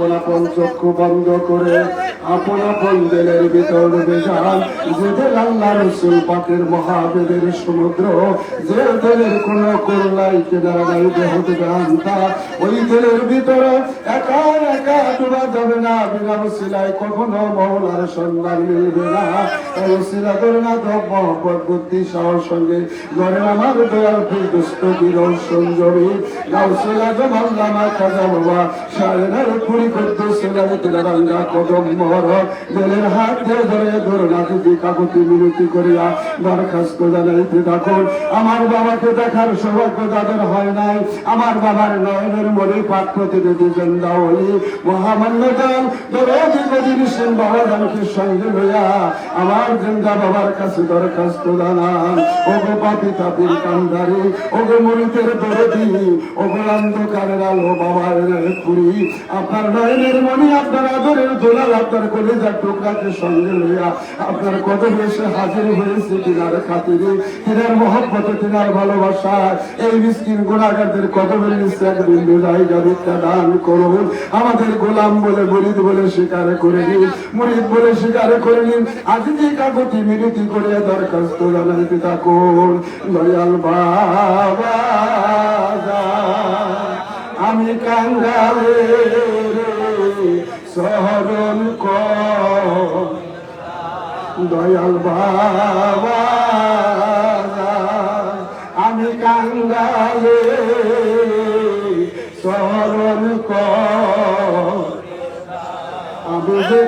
আপন আপন বন্ধ করে আপন আপন দিলের ভিতর ডুবে যান যেদের আল্লাহ রসুল পাকের মহাবেদের সমুদ্র, যে দিলের কোন করলাই জানতা, ওই ভিতরে একা একা ডুবা যাবে না, বিনা সিলাই কখনো মহলার সন্ধান মিলবে না। তাই সিলা করে না বুদ্ধি, সাহস সঙ্গে ঘরে আমার দয়াল দুষ্ট বিরল খাজা বাবা আমার বাবাকে দেখার সৌভাগ্য তাদের হয় নাই। আমার বাবার নয়নের মনে পাক প্রতিনিধি জেন্দাওলি মহামান্য দল দরদি সেন বাবা জানকে সঙ্গে লইয়া আমার জেন্দা বাবার কাছে দরখাস্ত জানান। ও গো পাপি তাপির কান্দারি ও গো মরিতের দরদি আলো বাবার আপনার নয়নের আপনার আদরের দোলাল, আপনার কলিজার সঙ্গে লইয়া আপনার হাজির হয়েছে তিনার খাতিরে। তিনার মহব্বতে তিনার ভালোবাসা এই মিসকিন এক বিন্দু জায়গা দান করুন। আমাদের গোলাম বলে, মুরিদ বলে স্বীকার করে নিন। মুরিদ বলে স্বীকার করে নিন। আজ যে কাগতি মিনতি করে দরখাস্ত জানাইতে থাকুন। দয়াল বাবা আমি কাঙ্গালে শহরণ দয়াল বাবা আমি কাঙ্গালে কর। আমি যে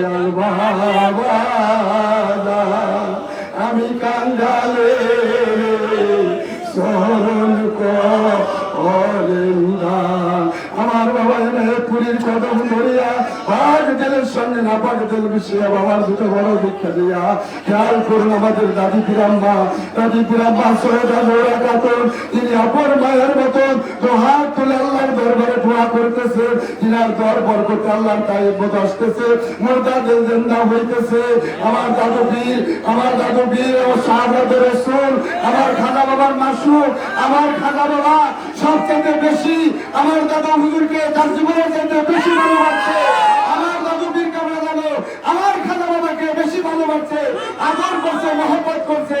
দয়াল বাবা, আমি কাঙ্গালে স্মরণ আমার বাবা পুরীর কদম ধরিয়া পাক সঙ্গে না পাক দিল মিশিয়া বাবার দুটো বড় দীক্ষা দিয়া। খেয়াল করুন আমাদের দাদি পিরাম্মা দাদি পিরাম্মা সৈয়দা নোরা খাতুন তিনি অপর মায়ের মতন তো হাত তুলে আল্লাহর দরবারে দোয়া করতেছে তিনার দরবার করতে আল্লাহর তাইব আসতেছে মুর্দা জিন্দা হইতেছে। আমার দাদু বীর, আমার দাদু বীর ও শাহজাদ রসুল, আমার খাজা বাবার মাসুক, আমার খাজা বাবা সবচেয়ে বেশি, আমার দাদা হুজুরকে তার জীবনের চাইতে বেশি ভালোবাসছে আমার দাদু বীর কেমন জানো? আমার খাজা বাবাকে বেশি ভালোবাসছে আদর করছে, মহব্বত করছে।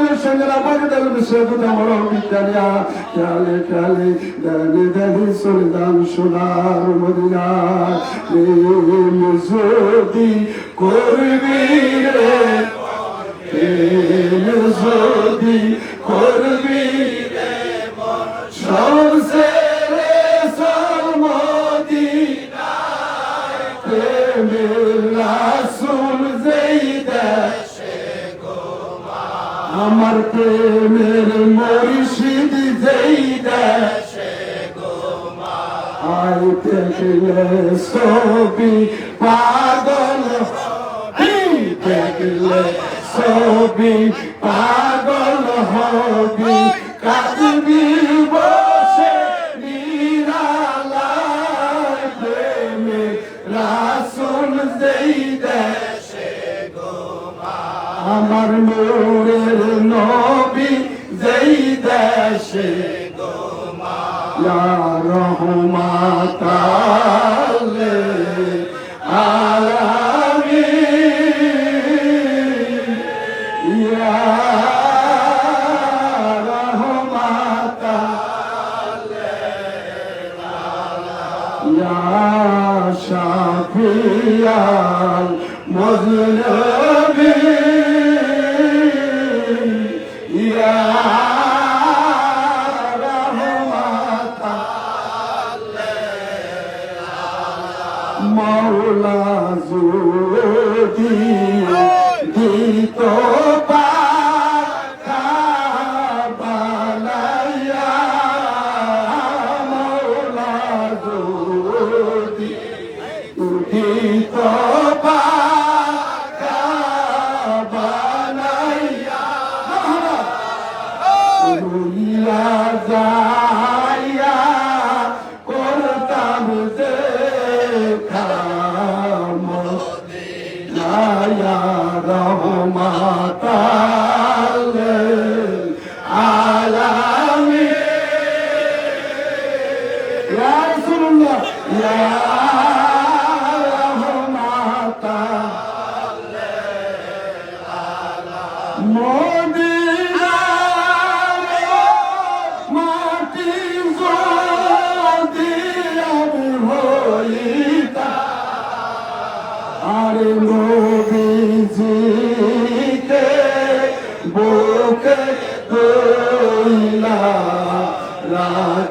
দিলের সঙ্গে না পাক দিল মিশিয়া বড় দিয়া কালে কালে দানি দানি সুলতান সোনার মদিনা। যদি করবি যদি করবি আমার শাফিয়াল মুজলিমিন Yeah.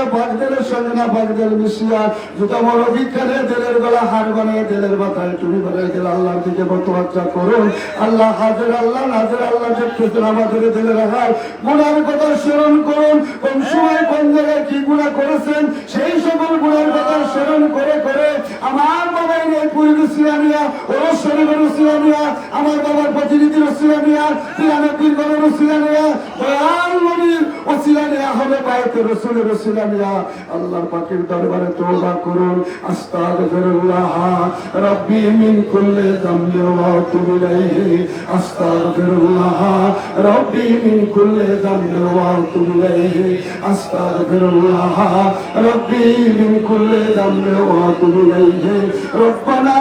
ধরিয়া বাগদের সঙ্গে না বাগদের মিশিয়া জুতা বড় বিজ্ঞানে দিলের গলা হার বানিয়ে দিলের মাথায় তুমি বানাই দিল আল্লাহর দিকে বর্তমাত্রা করুন। আল্লাহ হাজের, আল্লাহ নাজের, আল্লাহ দেখতেছেন আমাদের দিলের হার গুণার কথা স্মরণ করুন। কোন সময় কোন জায়গায় কি গুণা করেছেন, সেই সকল গুণার কথা স্মরণ করে করে আমার বাবার এই পুরী রুসিয়ানিয়া ওর শরীরের রুসিয়ানিয়া আমার বাবার প্রতিনিধি রুসিয়ানিয়া তিরানব্বই গড় রুসিয়ানিয়া দয়াল নবীর ওসিলানিয়া হবে পায়তে রসুলের রসিলানিয়া আল্লাহর পাকের দরবারে তওবা করুন। আস্তাগফিরুল্লাহ। রব্বি মিন কুল্লি যামবি ওয়া আতুবু ইলাইহি। আস্তাগফিরুল্লাহ। রব্বি মিন কুল্লি যামবি ওয়া আতুবু ইলাইহি। আস্তাগফিরুল্লাহ। রব্বি মিন কুল্লি যামবি ওয়া আতুবু ইলাইহি। রব্বানা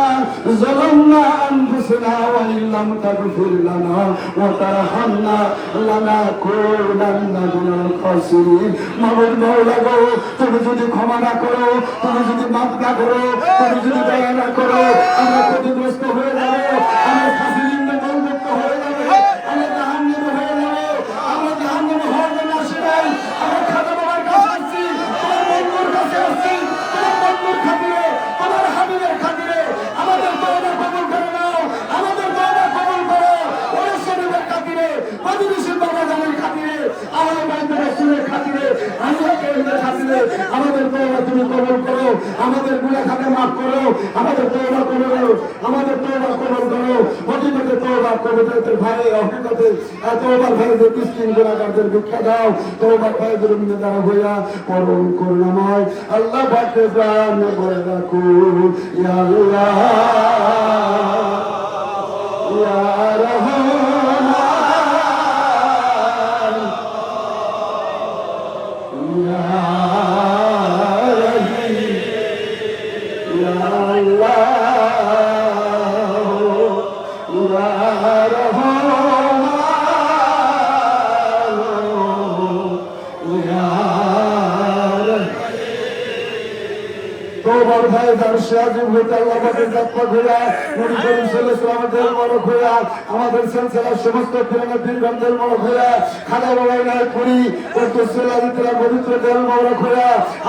ظلمنا أنفسنا وإن لم تغفر لنا وترحمنا لنكونن من الخاسرين মাবুদ মৌলা গো তুমি যদি ক্ষমা না করো তুমি যদি মাফ না করো তুমি যদি দয়া না করো আমরা ক্ষতিগ্রস্ত হয়ে আমাদের দোয়া তুমি কবুল করো, আমাদের গুণা খাতে মাফ করো, আমাদের দোয়া করো, আমাদের দোয়া কবুল করো। অতিমধ্যে তোবা কবিতাদের ভাই হকিকতে তোবার ভাইদের মিসকিন গুণাগারদের ভিক্ষা দাও তোবার ভাইদের দ্বারা হইয়া পরম করুণাময় আল্লাহ পাকে প্রাণ বলে রাখুন ইয়া আল্লাহ, ইয়া রহমান, ইয়া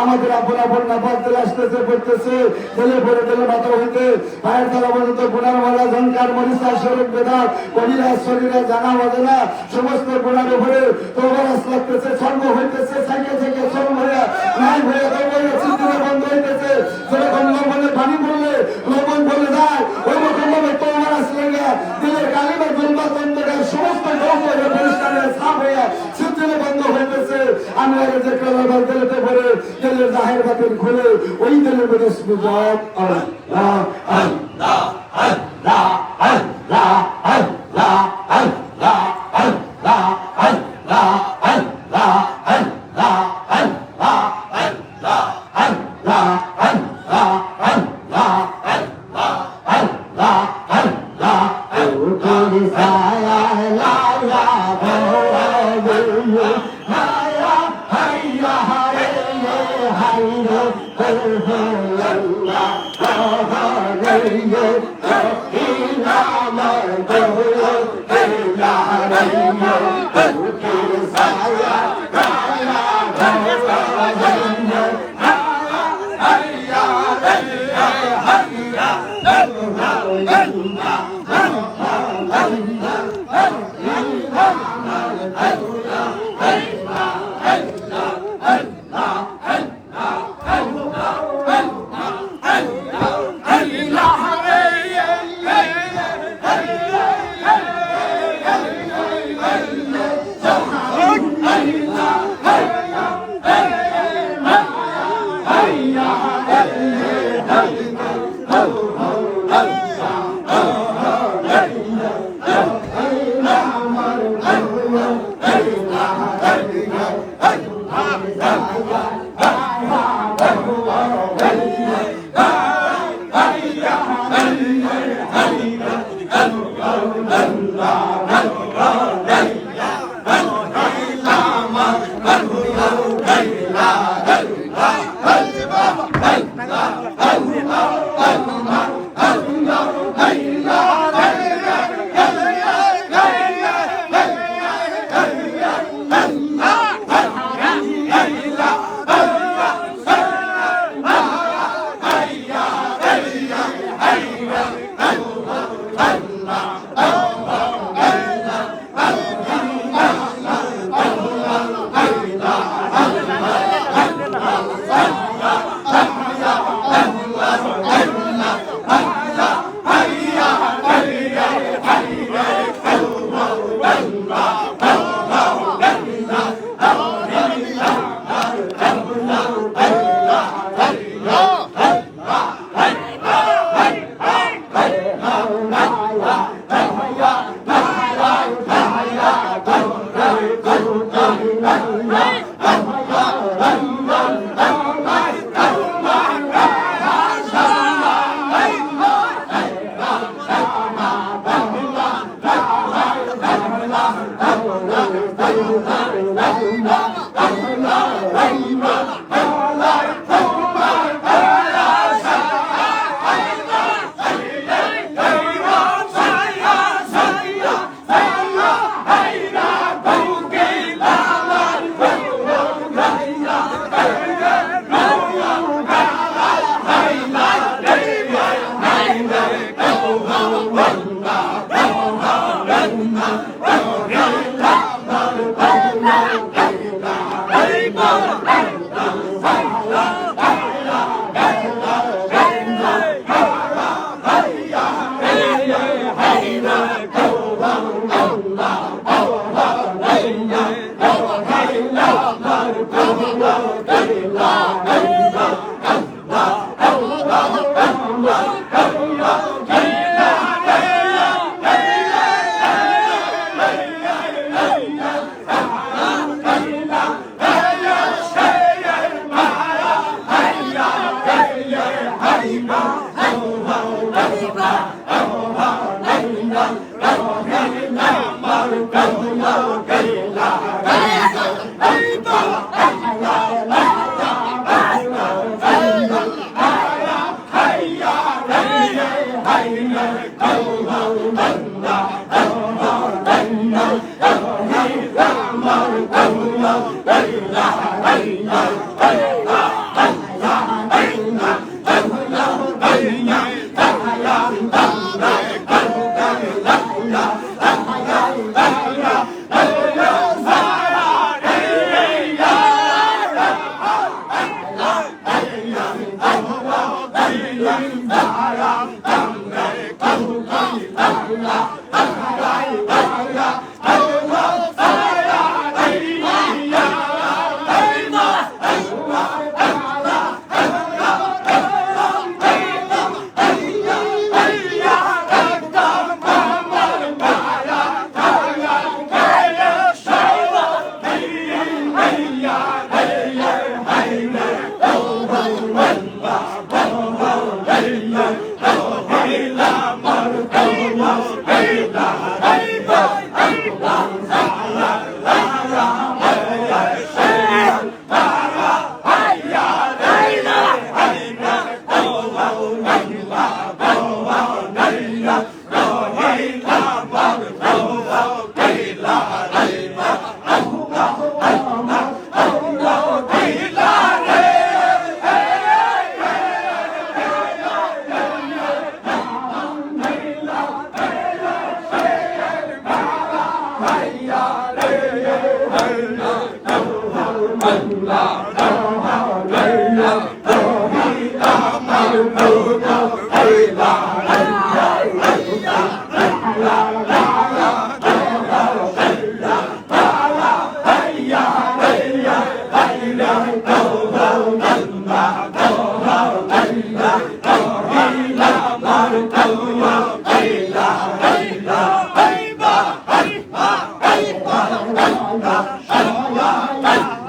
আমাদের সমস্ত আপন আপন আসতেছে, পড়তেছে মাথা হইতে তলা পর্যন্ত গুণার মালা ঝঙ্কার শরীর বেদাত কবিরা শরীরে, জানা সমস্ত গুণার উপরে তোমার হইতেছে সাইকে হইয়া, নাই হইয়া দৌড়াইয়া বন্ধ পানি কালিমা জন্মা তন্ত্রের সমস্ত গৌর পরিষ্কারের সাপ বন্ধ হইতেছে আমি আগে যে কালাবার দিলেতে পরে দিলের জাহের বাতিল খুলে ওই দিলের মধ্যে 大 আল্লাহ আল্লাহ bum.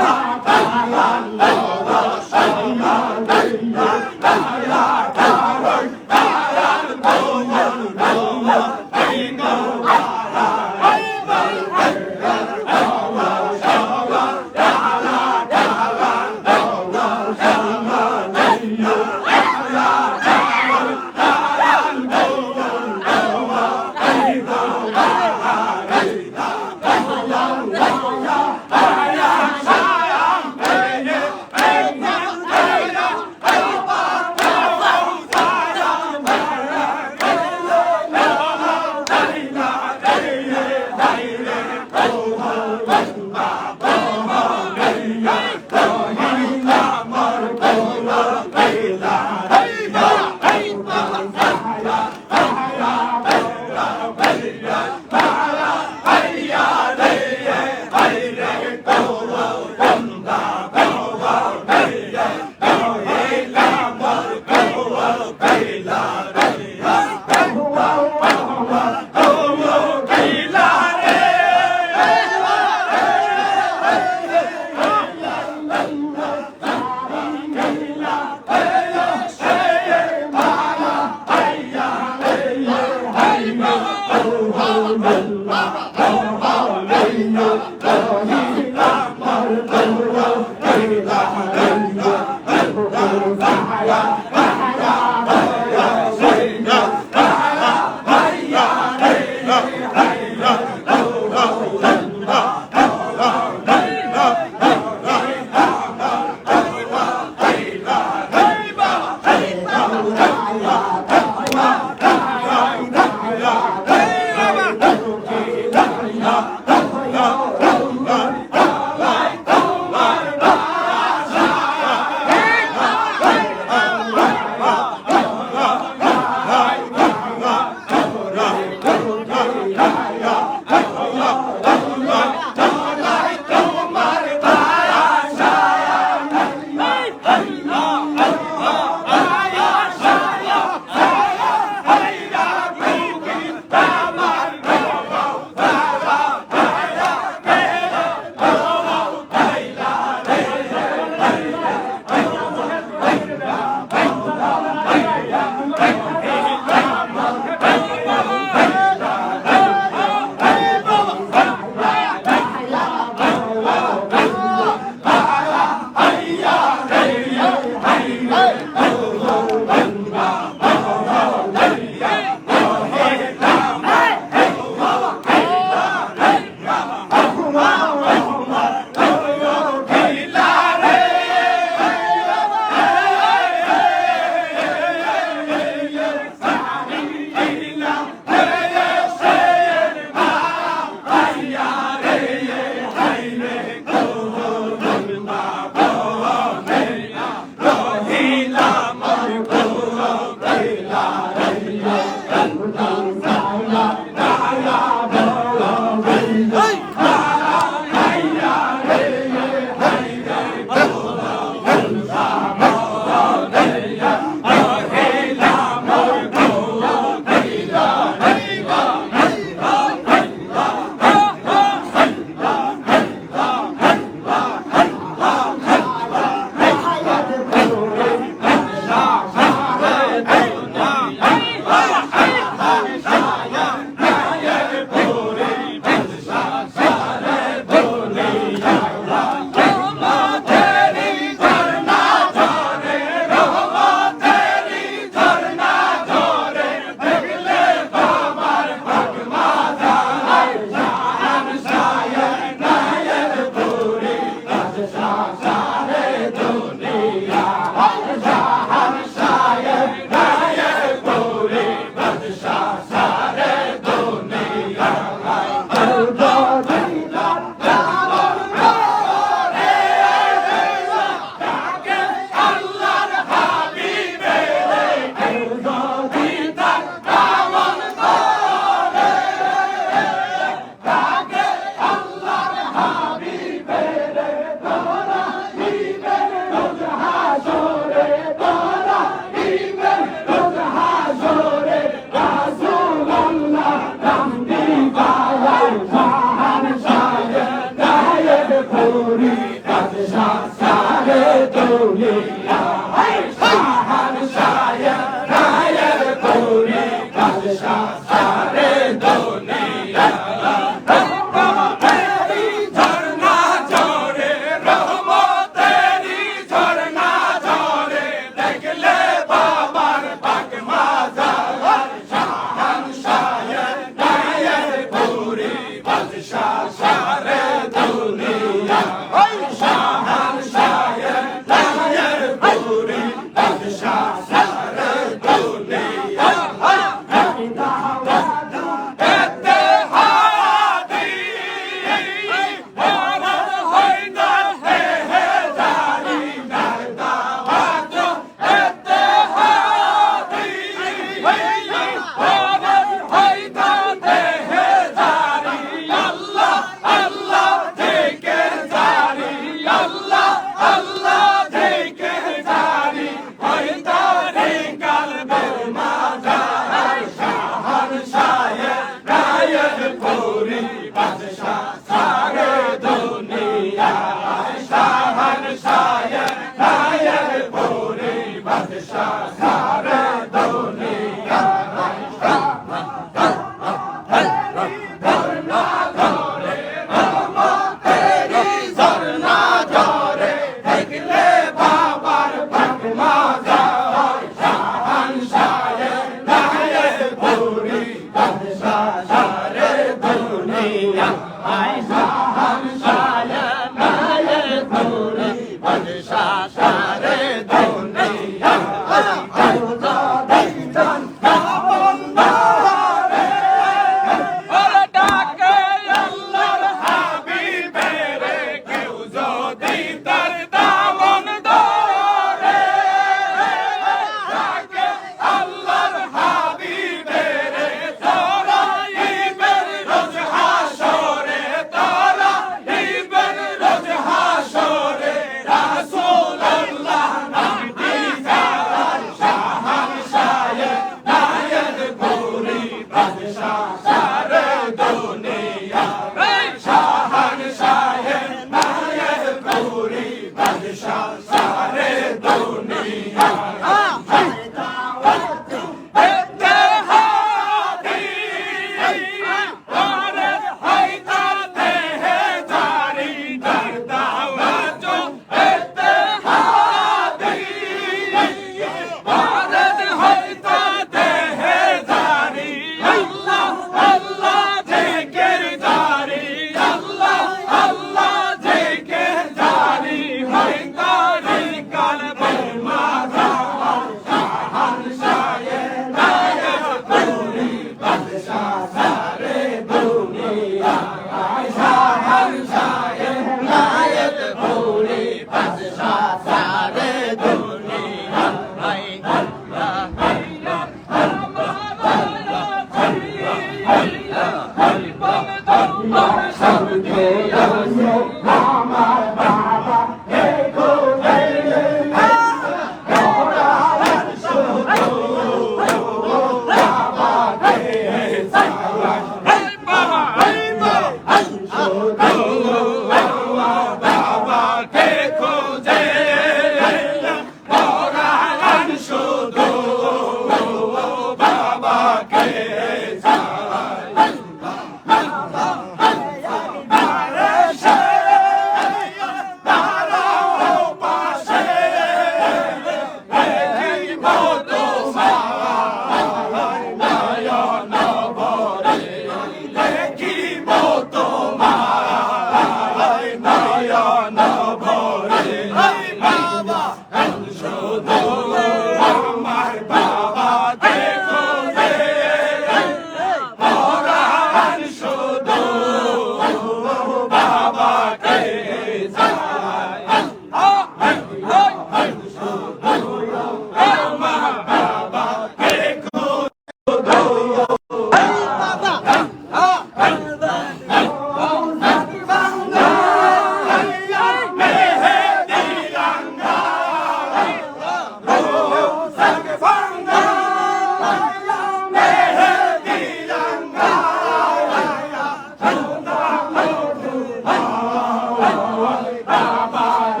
아, বাবাকে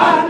Amen.